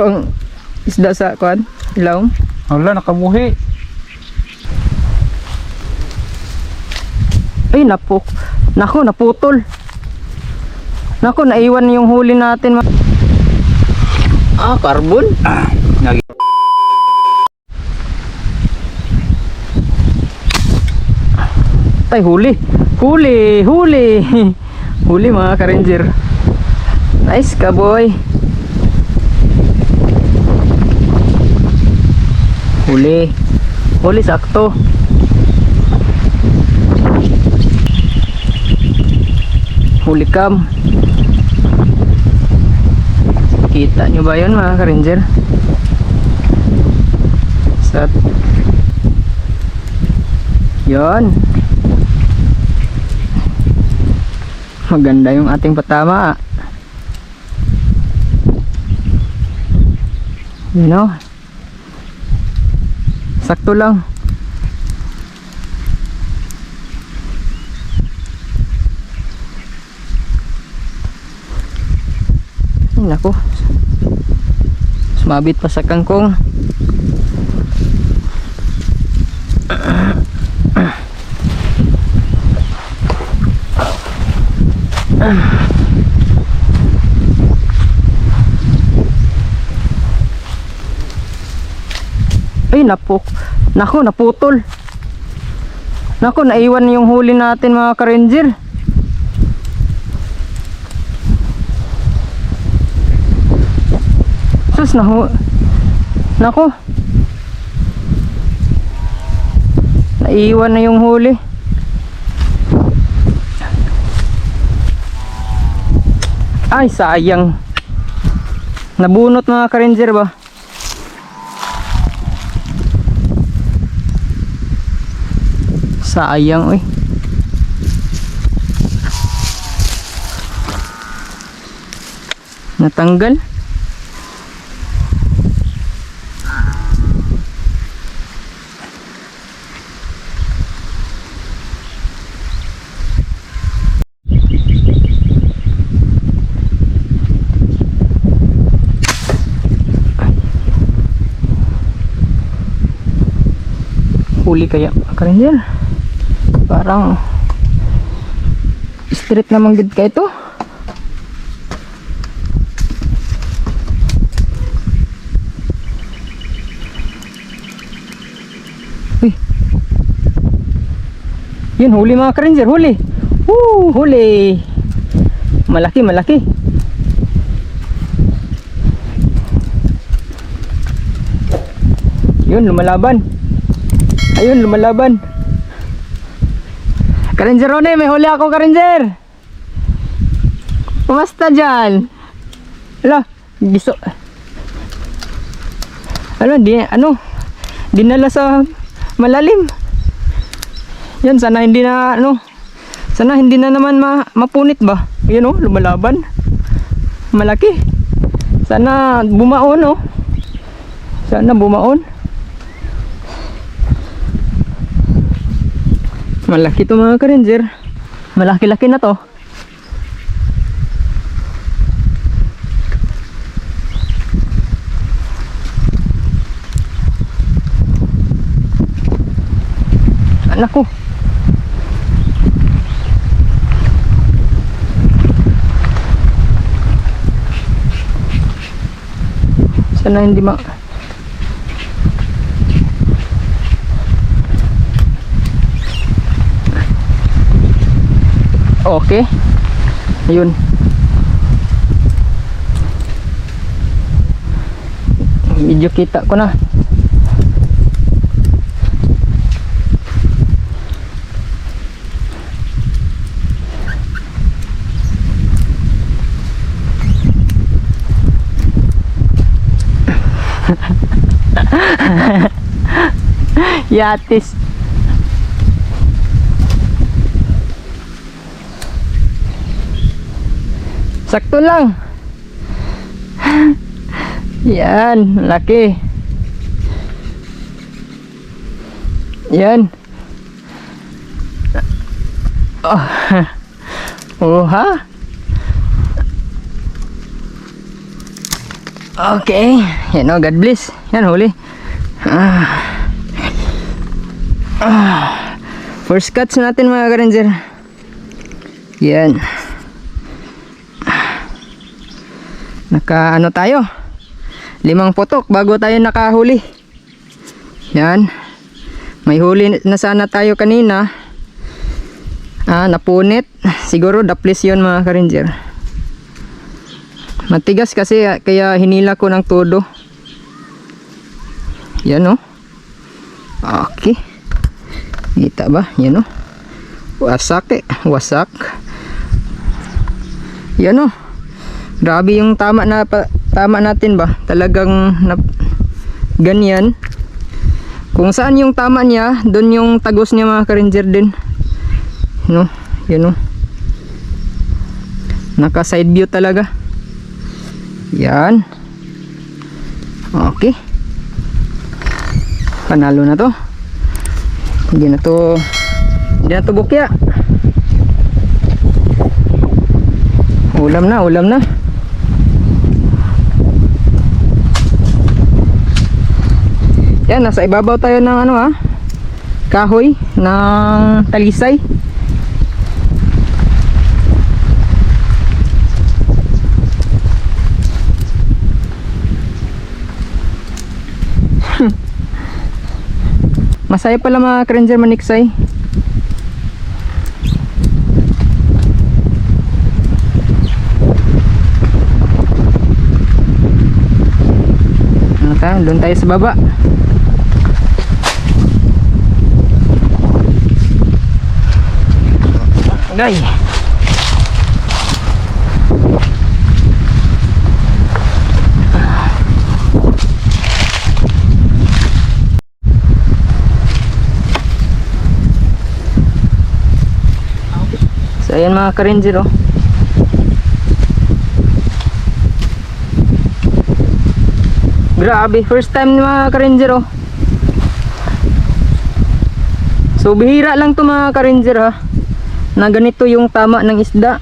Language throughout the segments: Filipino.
Ang isda sa kwan, ilaw. Wala, nakabuhi. Ay, napuk. Nako, naputol. Nako, naiwan yung huli natin. Ah, carbon? Nagi. Tay, huli. Huli, huli. huli mga ka-ranger. Nice ka, boy. Huli. Huli, sakto. Huli cam. Kita nyo ba yun mga ka-ranger? Sat. Yon. Maganda yung ating patama. You know? Sakto lang. Ay, nako. Sumabit pa sa kangkong. Ay, napuk. Nako, naputol. Nako, naiwan yung huli natin mga ka-ranger. Sus, nahu... Nako. Naiwan na yung huli. Ay, sayang. Nabunot mga ka-ranger ba? Sayang, uy. Natanggal. Huli kaya ka-ranger. Parang street naman gid ka ito. Uy. Yun, huli mga ka-ranger, huli. Woo, huli. Malaki, malaki. Yun, lumalaban. Ayun, lumalaban. Karanger Rone, may huli ako, Karanger. Kumusta dyan? Ala, giso. Ano, di, ano, dinala sa malalim. Yan, sana hindi na, ano, sana hindi na naman ma, mapunit ba? Yun oh, lumalaban. Malaki. Sana bumaon oh. Sana bumaon. Malaki to mga ka-ranger. Malaki-laki na to. Anak ko. Sana hindi ma... Okay. Ayun. Medyo kita ko na. Yatis. Sakto lang. Yan, laki. Yan. Oh. Oh, ha? Okay. Yan o, God bless. Yan, huli. Ah. Ah. First cuts natin mga ka-ranger. Yan. Naka ano tayo? Limang putok bago tayo nakahuli. Yan. May huli na sana tayo kanina. Ah, napunit. Siguro daplis yun mga ka-ranger. Matigas kasi ah, kaya hinila ko ng todo. Yan oh. Okay. Kita ba? Yan oh. Wasak eh. Wasak. Yan oh. Grabe yung tama na tama natin ba? Talagang na, ganyan. Kung saan yung tama niya, doon yung tagos niya mga ka-ranger din. No? Yan oh. Naka side view talaga. Yan. Okay. Panalo na to. Hindi na to hindi na to bukya. Ulam na, ulam na. Yan, nasa ibabaw tayo ng ano ha. Kahoy ng talisay. Masaya pala mga Ranger Maniksay. Ano tayo? Doon tayo sa baba. Gay. So ayan mga ka-ranger oh. Grabe, first time mga ka-ranger oh. So bihira lang to mga ka-ranger ha. Na ganito yung tama ng isda.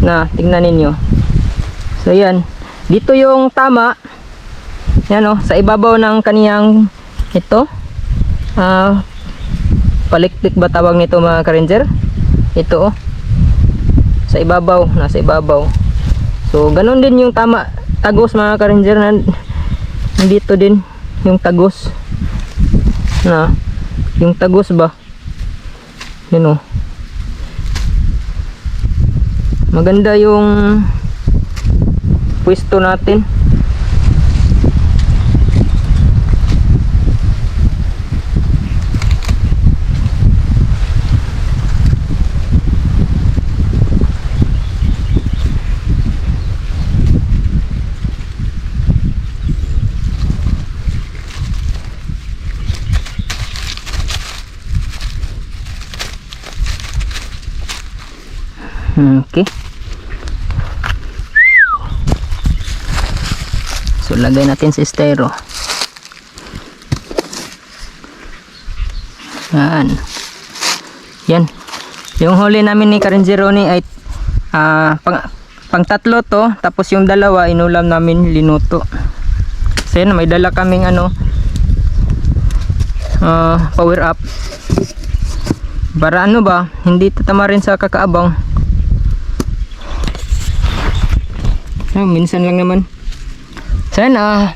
Na, tingnan ninyo. So yan. Dito yung tama. Yan oh, sa ibabaw ng kaniyang ito. Ah, palikpik ba tawag nito mga ka-ranger? ito oh sa ibabaw nasa ibabaw so ganun din yung tama tagos mga ka-ranger na dito din yung tagos na yung tagos ba yun oh maganda yung pwesto natin Okay. So lagay natin si estero. Yan. Yan. Yung huli namin ni Karenjeroni ay ah, pang, pang tatlo to. Tapos yung dalawa inulam namin linuto. So yan, may dala kaming ano ah, power up. Para ano ba, hindi tatama rin sa kakaabang. Ah, minsan lang naman. Sana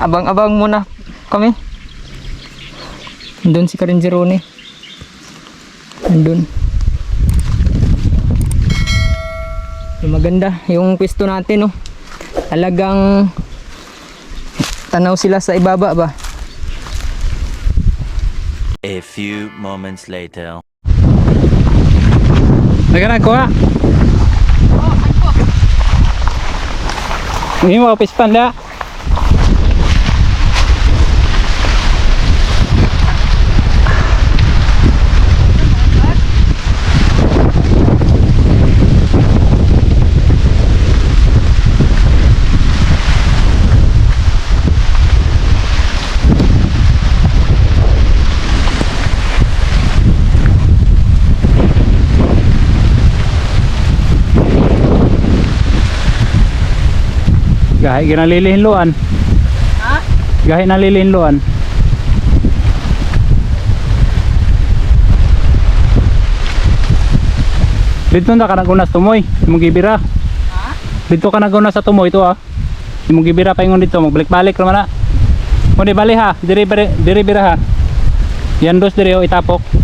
abang-abang muna kami. Doon si Karinjerone. Andun. Yung maganda yung pwesto natin, no. Talagang tanaw sila sa ibaba ba. A few moments later. Teka na, kuha. Hindi mo kapispan da. Gahi ginalilihinluan. Ha? Gahi nalilihinluan. Dito na ka nagunas tumoy, imong gibira. Ha? Dito ka nagunas sa tumoy to ah. Imong gibira pa ingon dito, magbalik-balik ra man na. Mo di bali ha, diri diri bira ha. Yan dos diri oh, itapok.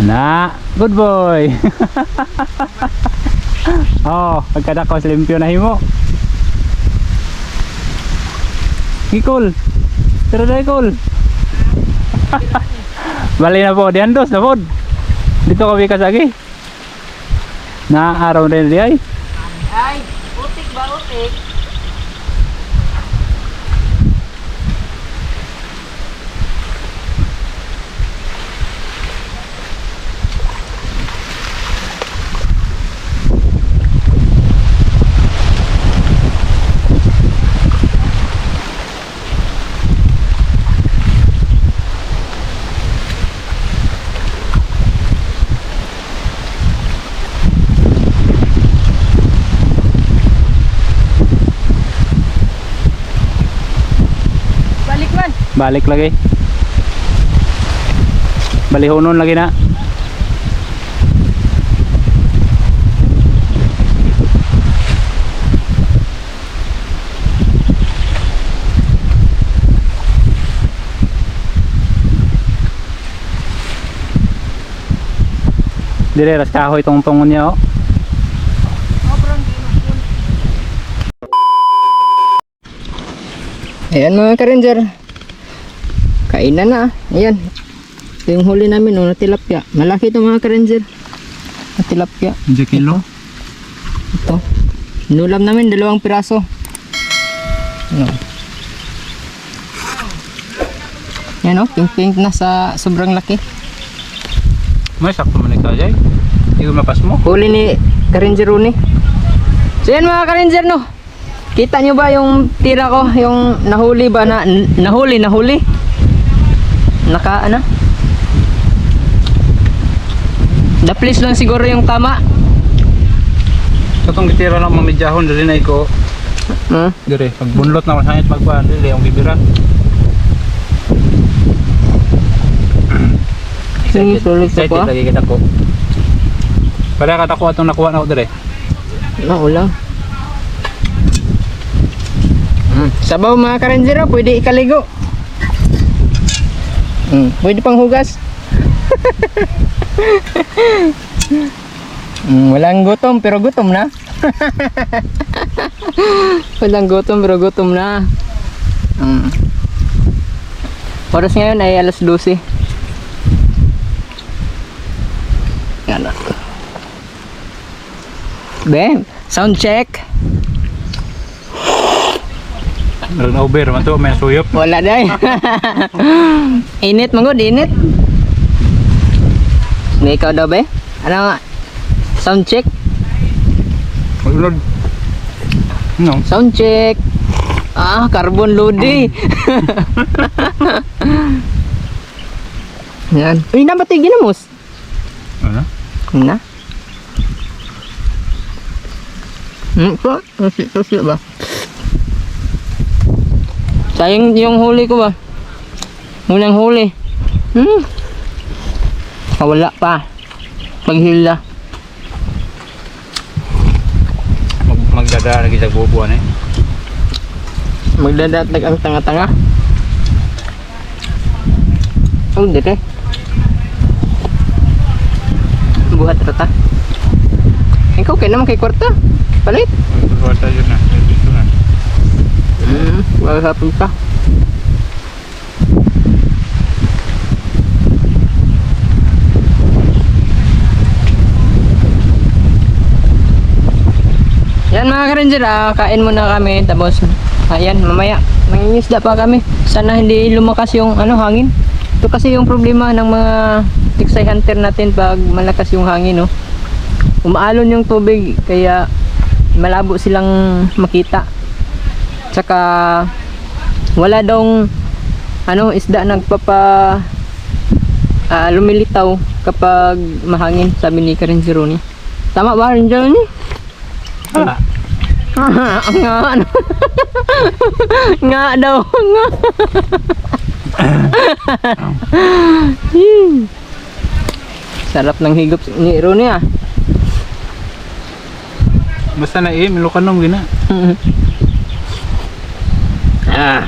Ana, good boy. oh, pagkada ko limpyo na himo. Gikol. Pero dai kol. Bali na po, diyan dos na po. Dito kami kasagi. Na araw din di ay. Ay, utik ba utik? Balik lagi. Balihonon lagi na. Dire ras kahoy tong tungon niya oh. Ayan mga ka-ranger. Kainan na. ah. Ayan. Ito yung huli namin, no, na tilapia. Malaki ito mga ka-ranger. Na tilapia. Hindi kilo. Ito. Inulam namin, dalawang piraso. Ano? Yan o, pink-pink na sa sobrang laki. May sakto man ikaw jay. Hindi ko mapas mo. Huli ni Karanger Rooney. So yan mga Karanger no. Kita nyo ba yung tira ko? Yung nahuli ba na? Nahuli, nahuli. Naka ano? Daplis lang siguro yung tama. Sa tong gitira lang mamidyahon dili na iko. Hmm? Dire, pag bunlot na masangit magkuhan dili ang gibira. Sige, sulit sa Excited ko. lagi kita ko. Para ka tako atong nakuha na ako dire. Naulang. Hmm. Sabaw mga Karanger oh, pwede ikaligo. Hmm. Pwede pang hugas. Hmm, walang gutom pero gutom na. walang gutom pero gutom na. Hmm. Oras ngayon ay alas 12. Yan. Bem, sound check. Na uber man to, may suyop. Wala day. init mangod, init. May ikaw daw be? Ano nga? Sound check. Maglunod. No. Sound check. Ah, carbon loady. Yan. Uy, napati ginamos. Ano? Na. Hmm, po. Kasi, kasi ba? Sayang yung huli ko ba? Unang huli. Hmm. Wala pa. Paghila. Mag magdada lagi sa bubuan eh. Magdadatag ang tanga-tanga. Oh, dire. Buhat rata. Ikaw kaya naman kay kwarta. Palit. Magkuha yun na. Dito na. Hmm, maghapon pa. Yan mga ka-ranger, ah, kain muna kami tapos ayan mamaya mangingisda pa kami. Sana hindi lumakas yung ano hangin. Ito kasi yung problema ng mga tiksay hunter natin pag malakas yung hangin, no. Umaalon yung tubig kaya malabo silang makita. Tsaka wala daw ano isda nagpapa ah, lumilitaw kapag mahangin, sabi ni Karen Zeroni. Tama ba rin dyan ni? Ah, nga ano? nga daw, nga. Sarap ng higop ni Roni ah. basta na eh, milukan nung gina. ah.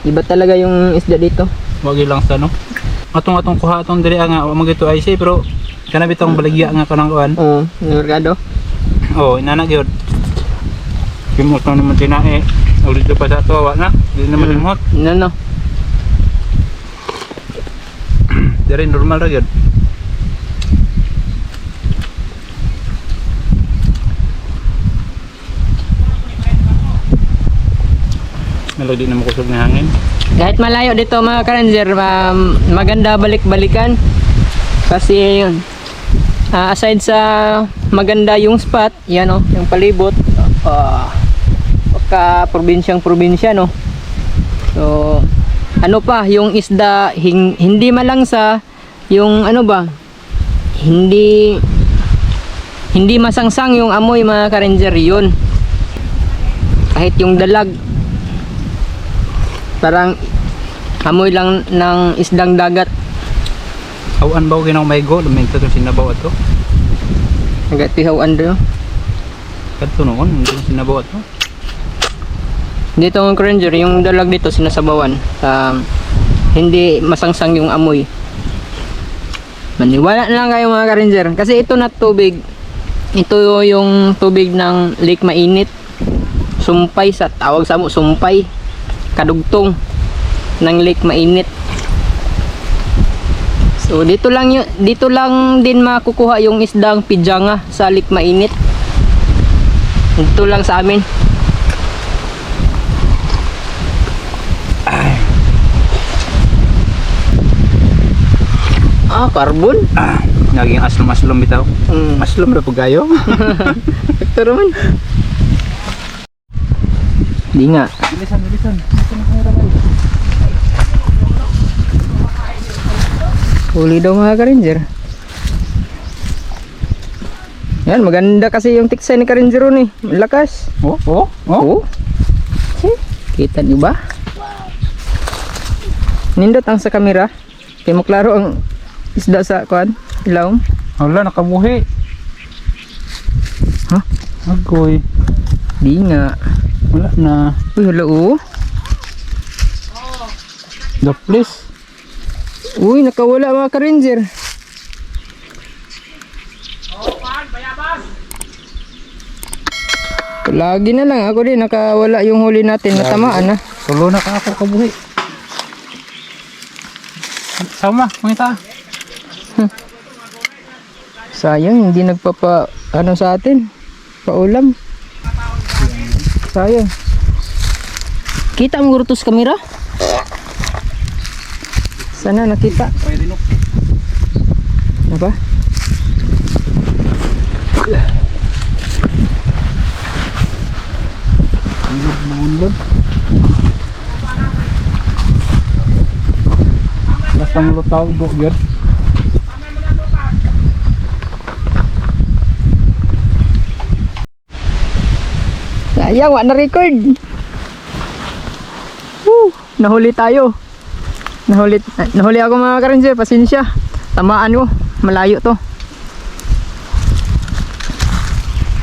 Iba talaga yung isda dito. Wagi lang sa no. Atong atong kuha atong diri nga wa magito ay say pero kana bitong baligya nga kanang kuan. Oo, oh, merkado. Oh, inana gyud. Kimot na naman tinae. Ulit pa sa to wa na. Di naman limot. No, no. Diri normal ra gyud. Melody na makusog na hangin. Kahit malayo dito mga karenzer, ma- maganda balik-balikan. Kasi yun, ah, aside sa maganda yung spot, yan o, yung palibot, uh, pagka probinsyang probinsya no. So, ano pa, yung isda, hin- hindi malangsa, yung ano ba, hindi, hindi masangsang yung amoy mga karenzer yun. Kahit yung dalag, parang amoy lang ng isdang dagat. Awan ba ginaw may go luminto to sinabaw ato. nagatihawan doon Kadto noon, hindi sinabaw ato. dito ng ranger yung dalag dito sinasabawan um, hindi masangsang yung amoy. Maniwala na lang kayo mga ka-ranger kasi ito na tubig. Ito yung tubig ng lake mainit. Sumpay sa tawag sa mo sumpay kadugtong ng lake mainit so dito lang yun, dito lang din makukuha yung isdang pijanga sa lake mainit dito lang sa amin ah carbon Ah, naging aslom-aslom bitaw. mm. Aslom ra pugayo. Ito naman. Di nga. Bilisan, bilisan. Huli daw mga ka-ranger. Yan, maganda kasi yung tiksay ni ka-ranger ron eh. Malakas. Oh, oh, oh. Oh. Kita niyo ba? Nindot ang sa kamera. Kaya mo klaro ang isda sa kuan. Ilaw. Wala nakabuhi. Ha? Agoy. Di nga. Wala na. Uy, hala oh. The please. Uy, nakawala mga ka-ranger. Lagi na lang ako din nakawala yung huli natin natamaan na. Tulo na ka ako kabuhi. Sama, mangita. Sayang hindi nagpapa ano sa atin. Paulam. Sayang. Kita mo gurutos kamera? Sana nakita. Pwede no. Ano ba? Ilog maunlod. Basta wala na record. Woo, nahuli tayo. Nahuli, nahuli ako mga karenje, pasensya. Tamaan ko, malayo to.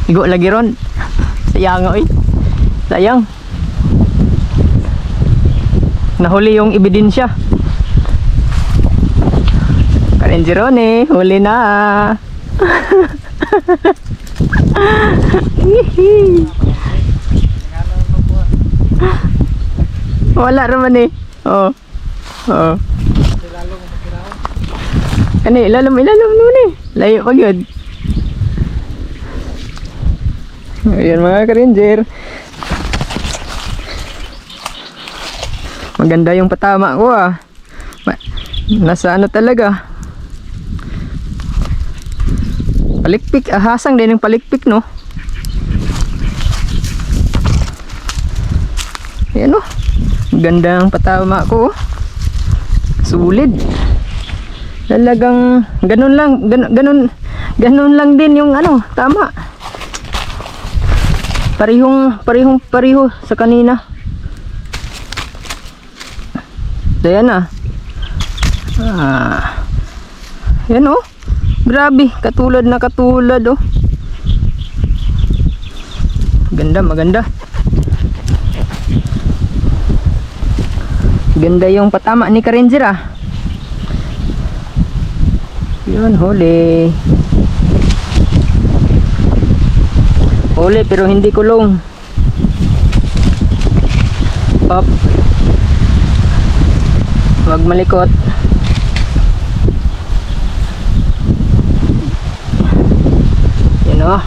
Igo lagi ron. Sayang oy. Sayang. Nahuli yung ebidensya. Karenje ron eh, huli na. Hihi. Wala naman eh. Oo. Oo. Ano eh, ilalim, ilalim naman eh. Layo pag yun. Ayan mga ka-ranger. Maganda yung patama ko ah. Nasa ano talaga. Palikpik, ahasang din yung palikpik no. Ayan oh. Ganda ang patama ko. oh. Sulit. Talagang ganun lang, ganun, ganun, ganun lang din yung ano, tama. Parihong, parihong, pariho sa kanina. So yan ah. Ah. Yan oh. Grabe, katulad na katulad oh. Ganda, maganda. Ganda yung patama ni Karenzer ah. Yun, huli. Huli pero hindi kulong. Up. Huwag malikot. Yan o.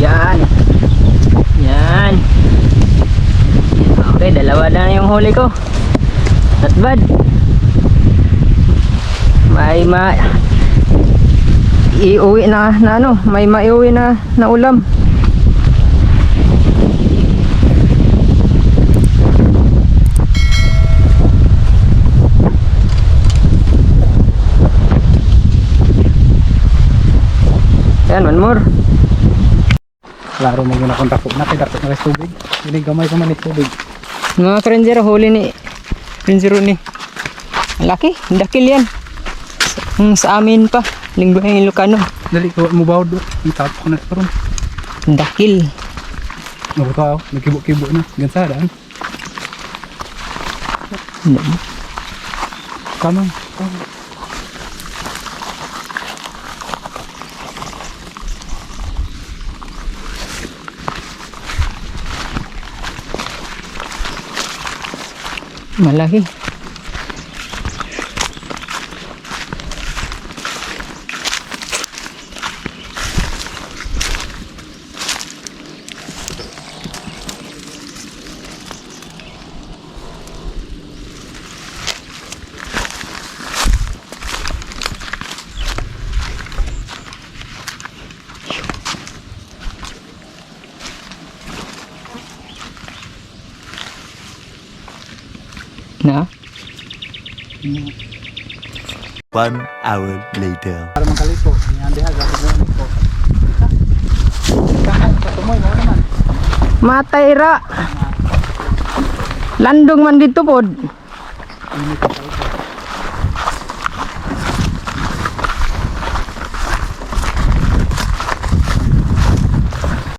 Yan. Yan. Okay, dalawa na yung huli ko. Not bad. May ma iuwi na, na ano, may maiuwi na na ulam. Yan, one more. Klaro mo gina kontak na kay dapat na tubig. Dili gamay pa man ni tubig. Mga karenzero, huli ni Karenzero ni. Ang laki, ang dakil yan. Sa, sa amin pa, linggo yung Ilocano. Dali ko mo bawd. Itap ko na. Ang dakil. Nabuto ako, nagkibo-kibo na. Gansa daan. Kamang. Malaki. Na? One hour later. Para makaliko. Yan diha gapon mo ko. Kahan sa tumoy mo naman. Matay ra. Landong man dito pod. Ini